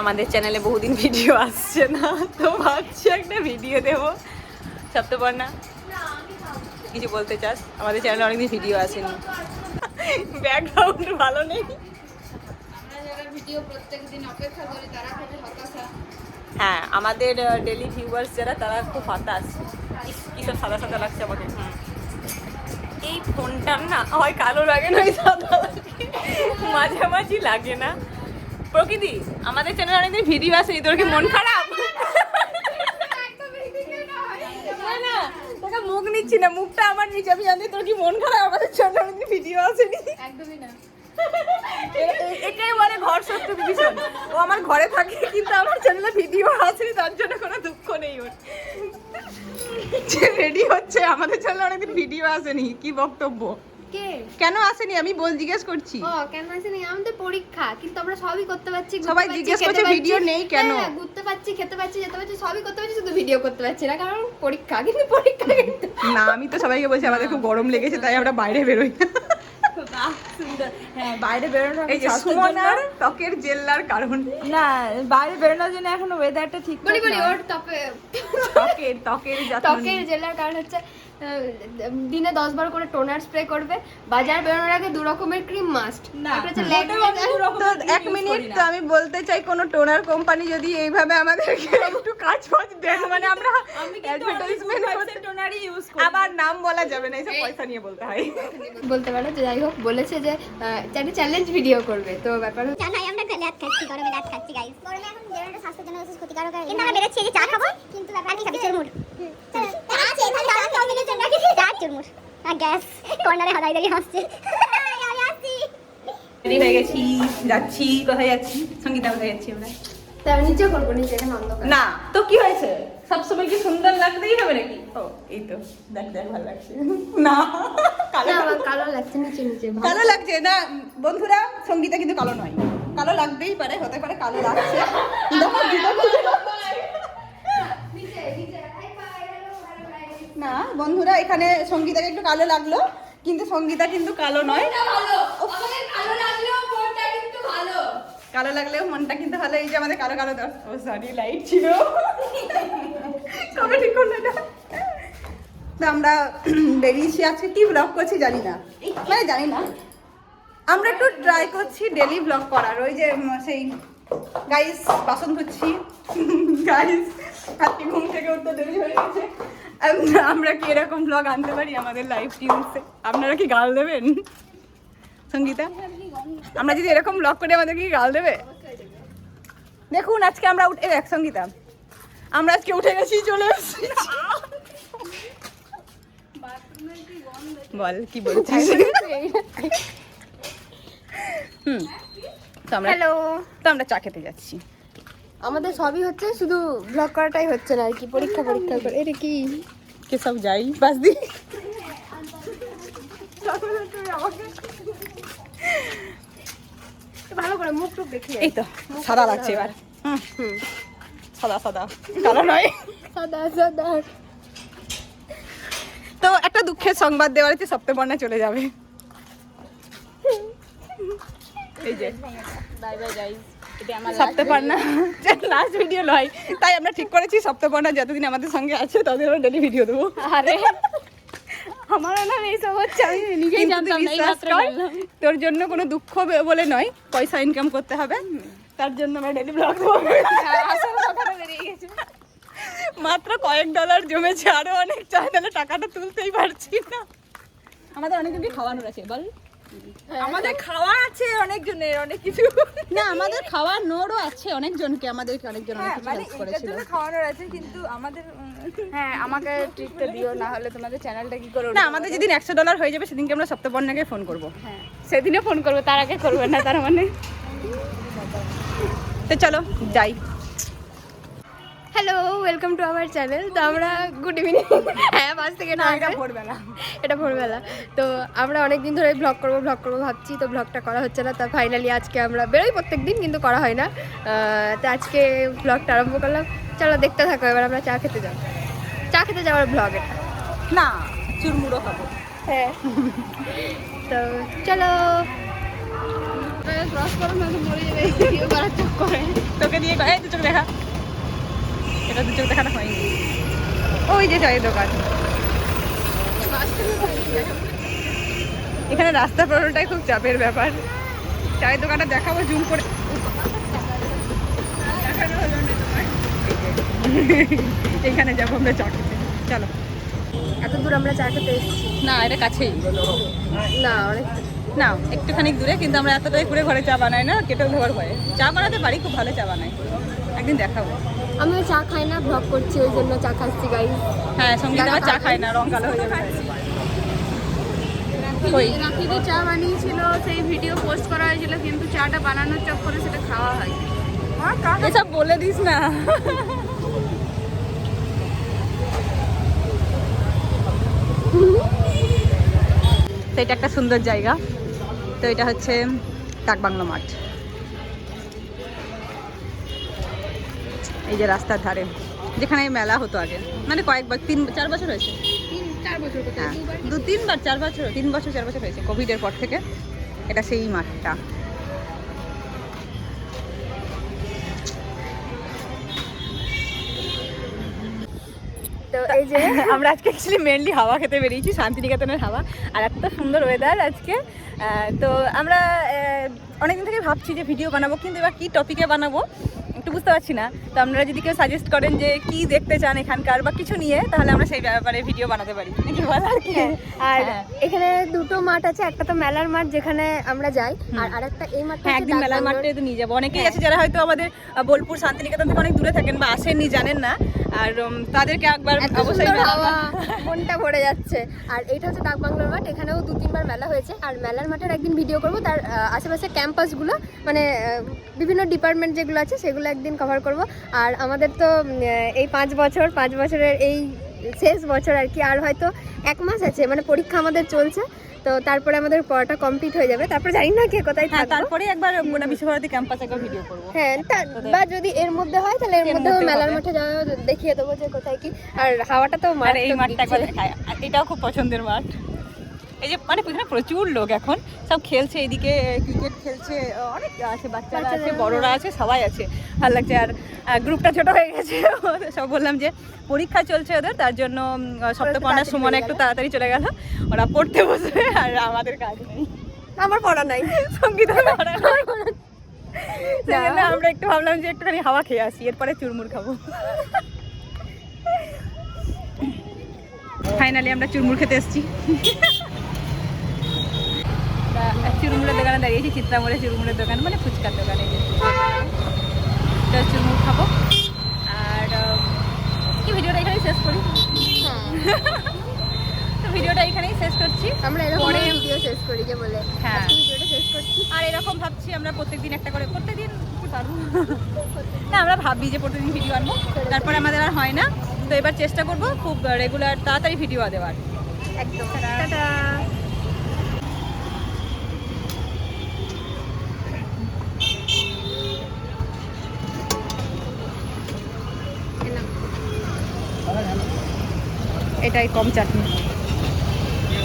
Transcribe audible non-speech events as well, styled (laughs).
আমাদের চ্যানেলে বহুদিন ভিডিও আসছে না তো ভাবছি একটা ভিডিও দেবো। সপ্তপর্ণা কিছু বলতে চাস? আমাদের চ্যানেলে অনেকদিন ভিডিও আসেনি। ব্যাকগ্রাউন্ড ভালো নেই। হ্যাঁ আমাদের ডেলি ভিউয়ার্স যারা তারা খুব হতাশ। কি সব সাদা সাদা লাগছে আমাকে এই ফোনটার না হয় কালো লাগে না সাদা লাগে। মাঝামাঝি লাগে না। প্রকৃতি আমাদের চ্যানেলে অনেকদিন ভিডিও আসেনি তোর কি মন খারাপ? তোকে মুখ নিচ্ছি না মুখটা আমার নিচে আমি জানি তোর কি মন খারাপ আমাদের চ্যানেলে অনেকদিন ভিডিও আসেনি। একদমই না। এটাই বলে ঘর সত্য বিভীষণ। ও আমার ঘরে থাকে কিন্তু আমার চ্যানেলে ভিডিও আসেনি তার জন্য কোনো দুঃখ নেই ওর। যে রেডি হচ্ছে আমাদের চ্যানেলে অনেকদিন ভিডিও আসেনি কি বক্তব্য? কে? কেন আসেনি? আমি বল জিজ্ঞেস করছি। ও কেন আসেনি? আমাদের পরীক্ষা কিন্তু আমরা সবই করতে পারছি সবাই জিজ্ঞেস করছে ভিডিও নেই কেন? হ্যাঁ, ঘুরতে পারছি খেতে পারছি যেতে পারছি সবই করতে পারছি শুধু ভিডিও করতে পারছি না কারণ পরীক্ষা কিন্তু পরীক্ষা না আমি তো সবাইকে বলছি আমাদের খুব গরম লেগেছে তাই আমরা বাইরে বেরোই না। হ্যাঁ বাইরে বেরোনো এই যে সুমনার ত্বকের জেল্লার কারণ। না বাইরে বেরোনোর জন্য এখনও ওয়েদারটা ঠিক বলি বলি ওর তপে ত্বকের ত্বকের ত্বকের জেলার কারণ হচ্ছে দিনে দশ বার করে টোনার স্প্রে করবে। বাজার বেরোনোর আগে দু রকমের ক্রিম মাস্ট এক মিনিট তো আমি বলতে চাই কোনো টোনার কোম্পানি যদি এইভাবে আমাদেরকে একটু কাজ ফাজ দেন মানে আমরা আমি অ্যাডভার্টাইজমেন্ট করতে ইউজ করি। আবার নাম বলা যাবে না এইসব পয়সা নিয়ে বলতে হয়। বলতে পারো যে যাই হোক বলেছে যে একটা চ্যালেঞ্জ ভিডিও করবে তো ব্যাপার হচ্ছে জানাই আমরা ল্যাদ খাচ্ছি গরমে ল্যাদ খাচ্ছি গাইস গরমে এখন বেরোনোটা স্বাস্থ্যের জন্য বেশি ক্ষতিকারক কিন্তু আমরা বেরোচ্ছি যে চা খাব। কিন্তু ব্যাপার কি খাবি? চুরমুর। চা চুরমুর। আর গ্যাস। কর্নারে হাদাই দাঁড়িয়ে হাসছে। রেডি হয়ে গেছি যাচ্ছি। কোথায় যাচ্ছি? সঙ্গীতা কোথায় যাচ্ছি আমরা? তা আমি নিচে করব নিচে এখানে অন্ধকার না তো কি হয়েছে? সবসময় কি সুন্দর লাগতেই হবে নাকি? ও এই তো দেখ দেখ ভালো লাগছে। না কালো লাগছে। নিচে নিচে কালো লাগছে না বন্ধুরা সঙ্গীতা কিন্তু কালো নয়। কালো লাগতেই পারে হতে পারে কালো লাগছে। না বন্ধুরা এখানে সঙ্গীতাকে একটু কালো লাগল কিন্তু সঙ্গীতা কিন্তু কালো নয়। কালো লাগলেও মনটা কিন্তু ভালো। এই যে আমাদের কালো কালো ও সরি লাইট ছিল। কবে ঠিক করল তো আমরা বেরিয়েছি আজকে। কি ব্লগ করছি জানি না। মানে জানি না। আমরা একটু ট্রাই করছি ডেলি ব্লগ করার। ওই যে সেই গাইস বাসন ধুচ্ছি। গাইস আজকে ঘুম থেকে উঠতে দেরি হয়ে গেছে। আমরা কি এরকম ব্লগ আনতে পারি আমাদের লাইফ টিউন্সে আপনারা কি গাল দেবেন? সঙ্গীতা আমরা যদি এরকম ব্লগ করে আমাদেরকে কি গাল দেবে? দেখুন আজকে আমরা উঠে এক সঙ্গীতা। আমরা আজকে উঠে গেছি চলে এসেছি। বল কি বলছিস? হুম তো আমরা হ্যালো। তো আমরা চা খেতে যাচ্ছি। আমাদের সবই হচ্ছে শুধু ব্লগ করাটাই হচ্ছে না আর কি পরীক্ষা পরীক্ষা করে। এটা কি? কে সব যাই? বাস দি। ভালো করে মুখ টুক দেখি এই তো সাদা লাগছে এবার। সাদা সাদা। কালো নয়। সাদা সাদা। তো একটা দুঃখের সংবাদ দেওয়ার হচ্ছে সপ্তপর্ণা চলে যাবে। এই যে। বাই বাই গাইস আমার সপ্তপর্ণা লাস্ট ভিডিও নয়। তাই আমরা ঠিক করেছি সপ্তপর্ণা যতদিন আমাদের সঙ্গে আছে ততদিন আমরা ডেলি ভিডিও দেবো। আরে। আমারও না এইসব হচ্ছে আমি (laughs) নিজেই জানতাম বিশ্বাস কর, তোর জন্য কোনো দুঃখ বলে নয় পয়সা ইনকাম করতে হবে। তার জন্য আমরা ডেলি ব্লগ হ্যাঁ, গেছে। মাত্র কয়েক ডলার জমেছে আরও অনেক চ্যানেলে টাকাটা তুলতেই পারছি না। আমাদের অনেকজনকে খাওয়ানোর আছে বল। আমাদের খাওয়া আছে অনেকজনের অনেক কিছু। না আমাদের খাওয়ানোরও আছে অনেকজনকে আমাদেরকে অনেকজন অনেক হ্যাঁ কিছু মানে help এটার করেছিল। খাওয়ানোর আছে কিন্তু আমাদের হ্যাঁ আমাকে ট্রিটটা দিও না হলে তোমাদের চ্যানেলটা কি করে না আমাদের যেদিন একশো ডলার হয়ে যাবে সেদিনকে আমরা সপ্তপর্ণাকে ফোন করব। হ্যাঁ। সেদিনে ফোন করব তার আগে করবে না তার মানে। তো চলো যাই। Hello welcome to our channel তো আমরা গুড ইভিনিং হ্যাঁ পাঁচ থেকে না এটা ভোরবেলা। এটা ভোরবেলা। তো আমরা অনেক দিন ধরে ব্লগ করব ব্লগ করব ভাবছি তো ব্লগটা করা হচ্ছে না। তা ফাইনালি আজকে আমরা বেরোই প্রত্যেক দিন কিন্তু করা হয় না। তো আজকে ব্লগটা আরম্ভ করলাম। চলো দেখতে থাকো এবার আমরা চা খেতে যাব। চা খেতে যাওয়ার ব্লগ এটা। না চুরমুড়ো খাব। হ্যাঁ। তো চলো। ক্রস করো না মরে যাবে। ভিডিও করার চক্করে তোকে দিয়ে এই দু চোখ দেখা। এটা দু চোখ দেখানো হয়নি। ওই যে চায়ের দোকান। এখানে রাস্তা পেরোনোটাই খুব চাপের ব্যাপার। চায়ের দোকানটা দেখাবো জুম করে। এখানে যাব আমরা চা খেতে চলো। এত দূর আমরা চা খেতে এসেছি। না এটা কাছেই। না অনেক না একটুখানি দূরে কিন্তু আমরা এতটাই ঘুরে ঘরে চা বানাই না কেটে ঘর ভয়ে। চা বানাতে পারি খুব ভালো চা বানাই একদিন দেখাবো। আমিও চা খাই না ব্লগ করছি ওই জন্য চা খাচ্ছি গাইজ হ্যাঁ সংগীত আবার চা খায় না রং কালো হয়ে যাবে। রাখিদি চা বানিয়েছিল সেই ভিডিও পোস্ট করা হয়েছিল কিন্তু চাটা বানানোর চক্করে সেটা খাওয়া হয়। এসব বলে দিস না। তো এটা একটা সুন্দর জায়গা। তো এটা হচ্ছে ডাকবাংলো মাঠ। এই যে রাস্তার ধারে যেখানে মেলা হতো আগে। মানে কয়েকবার তিন চার বছর হয়েছে। হ্যাঁ দু তিনবার চার বছর তিন বছর চার বছর হয়েছে কোভিডের পর থেকে। এটা সেই মাঠটা। তো এই যে (laughs) আমরা আজকে অ্যাকচুয়ালি মেনলি হাওয়া খেতে বেরিয়েছি শান্তিনিকেতনের হাওয়া। আর এত সুন্দর ওয়েদার আজকে। তো আমরা অনেকদিন থেকে ভাবছি যে ভিডিও বানাবো কিন্তু এবার কী টপিকে বানাবো একটু বুঝতে পারছি না। তো আপনারা যদি কেউ সাজেস্ট করেন যে কি দেখতে চান এখানকার বা কিছু নিয়ে তাহলে আমরা সেই ব্যাপারে ভিডিও বানাতে পারি। নাকি আর কি? আর হ্যাঁ। এখানে দুটো মাঠ আছে একটা তো মেলার মাঠ যেখানে আমরা যাই আর আরেকটা এই মাঠটা হ্যাঁ একদিন মেলার মাঠে তো নিয়ে যাব। অনেকেই আছে যারা হয়তো আমাদের বোলপুর শান্তিনিকেতন থেকে অনেক দূরে থাকেন বা আসেননি জানেন না। আর তাদেরকে একবার অবশ্যই মনটা ভরে যাচ্ছে। আর এটা হচ্ছে ডাক বাংলার মাঠ এখানেও দু তিনবার মেলা হয়েছে। আর মেলার মাঠের একদিন ভিডিও করব তার আশেপাশে ক্যাম্পাসগুলো মানে বিভিন্ন ডিপার্টমেন্ট যেগুলো আছে সেগুলো একদিন কভার করব। আর আমাদের তো এই পাঁচ বছর পাঁচ বছরের এই শেষ বছর আর কি আর হয়তো এক মাস আছে মানে পরীক্ষা আমাদের চলছে। তো তারপরে আমাদের পড়াটা কমপ্লিট হয়ে যাবে। তারপরে জানি না কে কোথায় হ্যাঁ থাকব। তারপরে একবার গোটা বিশ্বভারতী ক্যাম্পাসে একবার ভিডিও করব। হ্যাঁ বা যদি এর মধ্যে হয় তাহলে এর মধ্যে মেলার। মাঠে যাওয়া দেখিয়ে দেবো যে কোথায় কি। আর হাওয়াটা তো আর এই মাঠটা আর এটাও খুব পছন্দের মাঠ। এই যে মানে এখানে প্রচুর লোক এখন। সব খেলছে এইদিকে ক্রিকেট খেলছে অনেক আছে বাচ্চারা আছে বড়রা আছে সবাই আছে। ভালো লাগছে। আর গ্রুপটা ছোট হয়ে গেছে সব বললাম যে পরীক্ষা চলছে ওদের তার জন্য তাড়াতাড়ি সুমন একটু তাড়াতাড়ি চলে গেল। ওরা পড়তে বসবে আর আমাদের কাজ নেই। আমার পড়া নাই। সংগীত জন্য আমরা একটু ভাবলাম যে একটুখানি হাওয়া খেয়ে আসি এরপরে চুরমুর খাব। (laughs) ফাইনালি আমরা চুরমুর খেতে এসেছি। চুরমুরের দোকানে দাঁড়িয়েছি চিত্রামুড়ে চুরমুরের দোকান মানে ফুচকার দোকানে তো চুরমুর খাব। আর কি ভিডিওটা এখানেই শেষ করি? তো ভিডিওটা এখানেই শেষ করছি। আমরা এরকম ভিডিও শেষ করি যে বলে। হ্যাঁ। ভিডিওটা শেষ করছি। আর এরকম ভাবছি আমরা প্রত্যেকদিন একটা করে প্রত্যেকদিন না আমরা ভাবি যে প্রত্যেকদিন ভিডিও আনব। তারপরে আমাদের আর হয় না। তো এবার চেষ্টা করব খুব রেগুলার তাড়াতাড়ি ভিডিও দেওয়ার। একদম। টাটা। এটাই কম চাটনি।